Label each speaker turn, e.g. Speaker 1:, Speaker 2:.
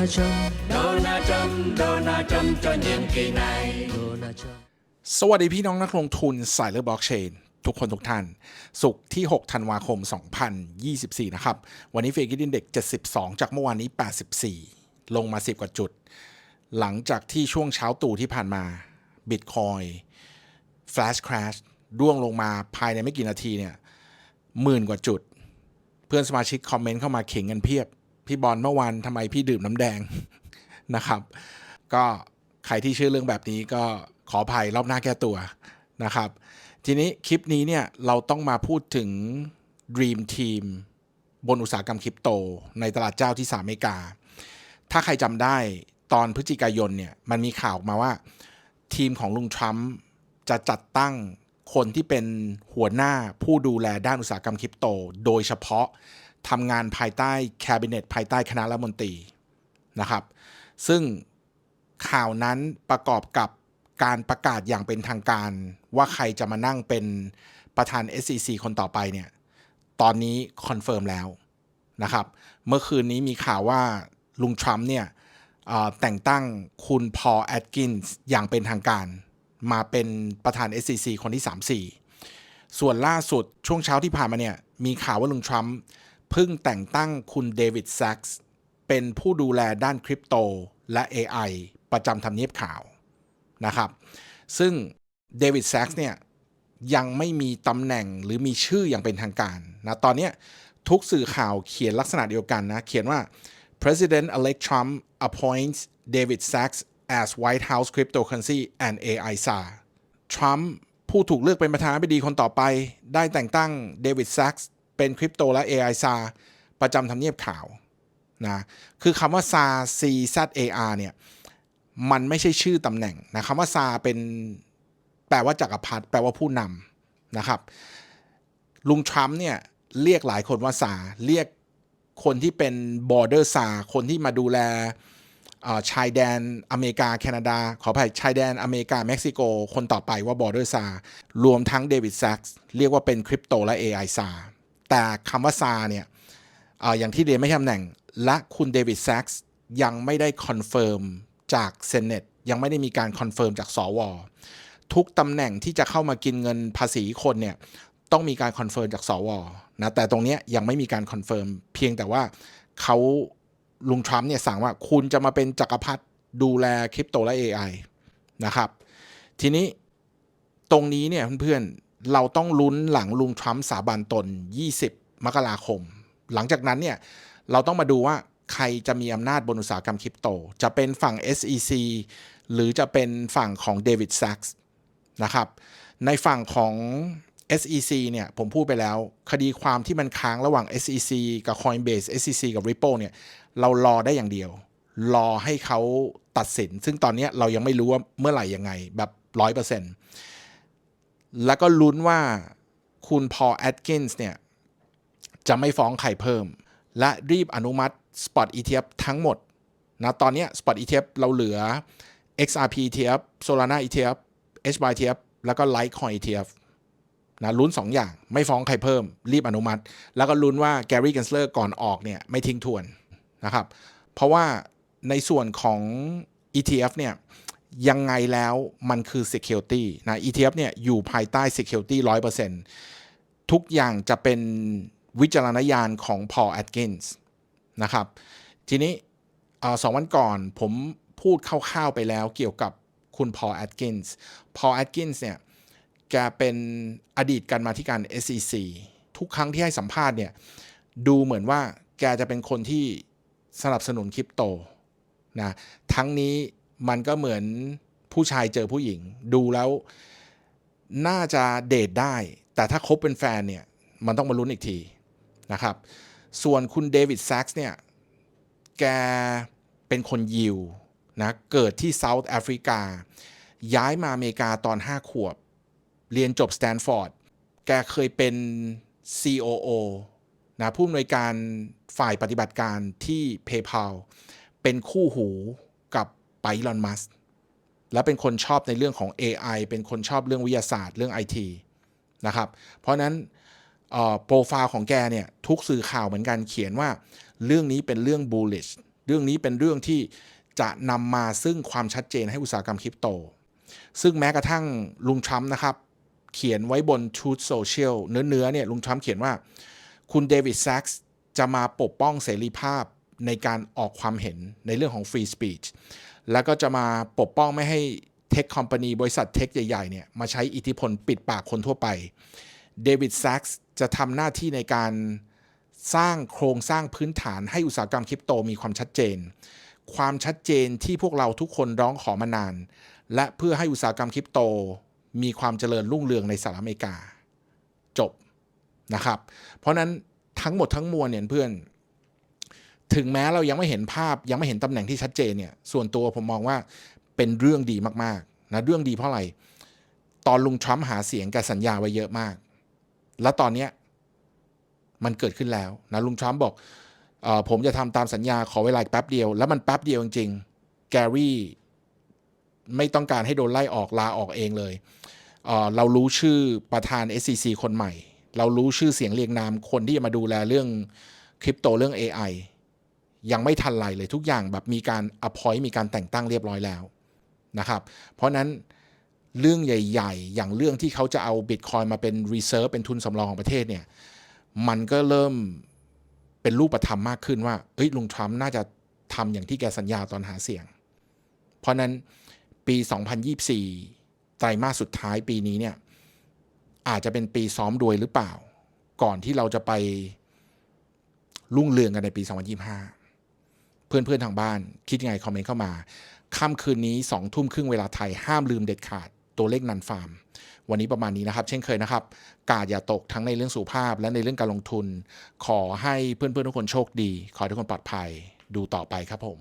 Speaker 1: Donald Trump
Speaker 2: Donald Trump Donald Trump cho nhiệm kỳ này
Speaker 1: Donald Trump
Speaker 3: สวัสดีพี่น้องนักลงทุนสายเลือกบล็อกเชนทุกคนทุกท่าน สุขที่ 6 ธันวาคม 2024 นะครับ วันนี้เฟกิดินเด็ก 72 จากเมื่อวานนี้ 84 ลงมา 10 กว่าจุด หลังจากที่ช่วงเช้าตู่ที่ผ่านมาบิตคอยฟล s ช crash ร่วงลงมาภายในไม่กี่นาทีเนี่ยหมื่นกว่าจุด เพื่อนสมาชิกคอมเมนต์เข้ามาเข่งกันเพียบ พี่บอลเมื่อวานทำไมพี่ดื่มน้ำแดงนะครับ ก็ใครที่เชื่อเรื่องแบบนี้ก็ขออภัยรอบหน้าแก้ตัวนะครับ ทีนี้คลิปนี้เนี่ยเราต้องมาพูดถึง Dream Team บนอุตสาหกรรมคริปโต ในตลาดเจ้าที่สหรัฐอเมริกา ถ้าใครจำได้ตอนพฤศจิกายนเนี่ยมันมีข่าวออกมาว่า ทีมของลุงทรัมป์จะจัดตั้งคนที่เป็นหัวหน้าผู้ดูแลด้านอุตสาหกรรมคริปโต โดยเฉพาะ ทำงานภายใต้แคบิเนตภายใต้คณะรัฐมนตรีนะครับ ซึ่งข่าวนั้นประกอบกับการประกาศอย่างเป็นทางการ ว่าใครจะมานั่งเป็นประธาน SEC คนต่อไปเนี่ย ตอนนี้คอนเฟิร์มแล้วนะครับ เมื่อคืนนี้มีข่าวว่าลุงทรัมป์เนี่ยแต่งตั้งคุณพอแอดกินส์อย่างเป็นทางการ มาเป็นประธาน SEC คนที่ 34 ส่วนล่าสุดช่วงเช้าที่ผ่านมาเนี่ย มีข่าวว่าลุงทรัมป์ เพิ่งแต่งตั้งคุณเดวิดแซ็กซ์เป็นผู้ดูแลด้านคริปโตและ AI ประจำทำเนียบข่าวนะครับ ซึ่งเดวิดแซ็กซ์เนี่ยยังไม่มีตำแหน่งหรือมีชื่ออย่างเป็นทางการนะตอนนี้ทุกสื่อข่าวเขียนลักษณะเดียวกันนะ เขียนว่า President-elect Trump appoints David Sachs as White House cryptocurrency and AI czar ทรัมป์ผู้ถูกเลือกเป็นประธานาธิบดีคนต่อไป ได้แต่งตั้งเดวิดแซกส์ เป็นคริปโตและ AI ซาประจำทำเนียบข่าวนะคือคำว่า SAR C Z A R เนี่ยมันไม่ใช่ชื่อตำแหน่งนะคำว่าซาเป็นแปลว่าจักรพรรดิแปลว่าผู้นำนะครับลุงทรัมป์เนี่ยเรียกหลายคนว่าซาเรียกคนที่เป็นบอร์เดอร์ซาคนที่มาดูแลอ่อชายแดนอเมริกา แคนาดา ขออภัยชายแดนอเมริกา เม็กซิโก คนต่อไปว่าบอร์เดอร์ซารวมทั้งเดวิดแซกส์เรียกว่าเป็นคริปโตและ AI ซา แต่คำว่าซาเนี่ยออย่างที่เรียนไม่ใช่ตำแหน่ง และคุณเดวิดแซกส์ยังไม่ได้คอนเฟิร์มจากเซเนตยังไม่ได้มีการคอนเฟิร์มจากสวทุกตำแหน่งที่จะเข้ามากินเงินภาษีคนเนี่ยต้องมีการคอนเฟิร์มจากสวนะแต่ตรงนี้ยยังไม่มีการคอนเฟิร์มเพียงแต่ว่าเขาลุงทรัมป์เนี่ยสั่งว่าคุณจะมาเป็นจักรพรรดิดูแลคริปโตและ AI นะครับ ทีนี้ตรงนี้เนี่ยเพื่อนๆ เราต้องลุ้นหลังลุงทรัมป์สาบานตน 20 มกราคม หลังจากนั้นเนี่ยเราต้องมาดูว่าใครจะมีอำนาจบนอุตสาหกรรมคริปโต จะเป็นฝั่ง SEC หรือจะเป็นฝั่งของเดวิดแซกส์นะครับ ในฝั่งของ SEC เนี่ยผมพูดไปแล้ว คดีความที่มันค้างระหว่าง SEC กับ Coinbase SEC กับ Ripple เนี่ยเรารอได้อย่างเดียว รอให้เขาตัดสิน ซึ่งตอนนี้เรายังไม่รู้ว่าเมื่อไหร่ยังไงแบบร้อยเปอร์เซ็นต์ แล้วก็ลุ้นว่าคุณพอลแอดกินส์เนี่ย จะไม่ฟ้องใครเพิ่ม และรีบอนุมัติ Spot ETF ทั้งหมดนะตอนนี้ Spot ETF เราเหลือ XRP ETF Solana ETF HBAR ETF แล้วก็ Litecoin ETF นะลุ้น 2 อย่างไม่ฟ้องใครเพิ่ม รีบอนุมัติ แล้วก็ลุ้นว่าแกรี่กันสเลอร์ก่อนออกเนี่ยไม่ทิ้งทวนนะครับ เพราะว่าในส่วนของ ETF เนี่ย ยังไงแล้วมันคือ security นะ ETF เนี่ยอยู่ภายใต้ security 100%ทุกอย่างจะเป็นวิจารณญาณของ Paul Atkins นะครับ ทีนี้สองวันก่อนผมพูดคร่าวๆไปแล้วเกี่ยวกับคุณ Paul Atkins Paul Atkins เนี่ยแกเป็นอดีตการมาธิการ SEC ทุกครั้งที่ให้สัมภาษณ์เนี่ยดูเหมือนว่าแกจะเป็นคนที่สนับสนุนคริปโตนะทั้งนี้ มันก็เหมือนผู้ชายเจอผู้หญิง ดูแล้วน่าจะเดทได้ แต่ถ้าคบเป็นแฟนเนี่ย มันต้องมาลุ้นอีกทีนะครับ ส่วนคุณเดวิดแซกส์เนี่ย แกเป็นคนยิวนะเกิดที่เซาท์แอฟริกา ย้ายมาอเมริกาตอน 5 ขวบ เรียนจบสแตนฟอร์ดแกเคยเป็น COO นะผู้อำนวยการฝ่ายปฏิบัติการที่ PayPal เป็นคู่หู ไปลอนมัสและเป็นคนชอบในเรื่องของ AI เป็นคนชอบเรื่องวิทยาศาสตร์เรื่อง IT นะครับ เพราะนั้นโปรไฟล์ของแกเนี่ยทุกสื่อข่าวเหมือนกันเขียนว่า เรื่องนี้เป็นเรื่อง bullish เรื่องนี้เป็นเรื่องที่จะนำมาซึ่งความชัดเจนให้อุตสาหกรรมคริปโต ซึ่งแม้กระทั่งลุงทรัมป์นะครับ เขียนไว้บน Truth Social เนื้อเนื้อๆเนี่ยลุงทรัมป์เขียนว่า คุณเดวิดแซกส์จะมาปกป้องเสรีภาพในการออกความเห็นในเรื่องของ Free Speech แล้วก็จะมาปกป้องไม่ให้เทคคอมพานีบริษัทเทคใหญ่ๆเนี่ยมาใช้อิทธิพลปิดปากคนทั่วไปเดวิดแซกส์จะทำหน้าที่ในการสร้างโครงสร้างพื้นฐานให้อุตสาหกรรมคริปโตมีความชัดเจน ความชัดเจนที่พวกเราทุกคนร้องขอมานาน และเพื่อให้อุตสาหกรรมคริปโต มีความเจริญรุ่งเรืองในสหรัฐอเมริกา จบนะครับ เพราะนั้นทั้งหมดทั้งมวลเนี่ยเพื่อน ถึงแม้เรายังไม่เห็นภาพยังไม่เห็นตำแหน่งที่ชัดเจนเนี่ยส่วนตัวผมมองว่าเป็นเรื่องดีมากๆนะเรื่องดีเพราะอะไรตอนลุงทรัมป์หาเสียงแกสัญญาไว้เยอะมาก แล้วตอนเนี้ยมันเกิดขึ้นแล้วนะลุงทรัมป์บอกออผมจะทำตามสัญญาขอเวลาแป๊บเดียว แล้วมันแป๊บเดียวจริงๆแกรี่ไม่ต้องการให้โดนไล่ออกลาออกเองเลยเเรารู้ชื่อประธาน SCC คนใหม่ เรารู้ชื่อเสียงเรียงนามคนที่จะมาดูแลเรื่องคริปโตเรื่อง AI ยังไม่ทันไรเลยทุกอย่างแบบมีการ appoint มีการแต่งตั้งเรียบร้อยแล้วนะครับ เพราะนั้นเรื่องใหญ่ ๆ อย่างเรื่องที่เขาจะเอา Bitcoin มาเป็น reserve เป็นทุนสำรองของประเทศเนี่ยมันก็เริ่มเป็นรูปธรรมมากขึ้นว่าเอ้ยลุงทรัมป์น่าจะทำอย่างที่แกสัญญาตอนหาเสียง เพราะนั้นปี 2024 ไตรมาสสุดท้ายปีนี้เนี่ยอาจจะเป็นปีซ้อมรวยหรือเปล่า ก่อนที่เราจะไปรุ่งเรืองกันในปี 2025 เพื่อนๆทางบ้าน คิดยังไงคอมเมนต์เข้ามาค่ำคืนนี้2ทุ่มครึ่งเวลาไทยห้ามลืมเด็ดขาดตัวเลขนันฟาร์ม วันนี้ประมาณนี้นะครับ เช่นเคยนะครับ กาดอย่าตกทั้งในเรื่องสุขภาพและในเรื่องการลงทุน ขอให้เพื่อนๆทุกคนโชคดี ขอให้ทุกคนปลอดภัย ดูต่อไปครับผม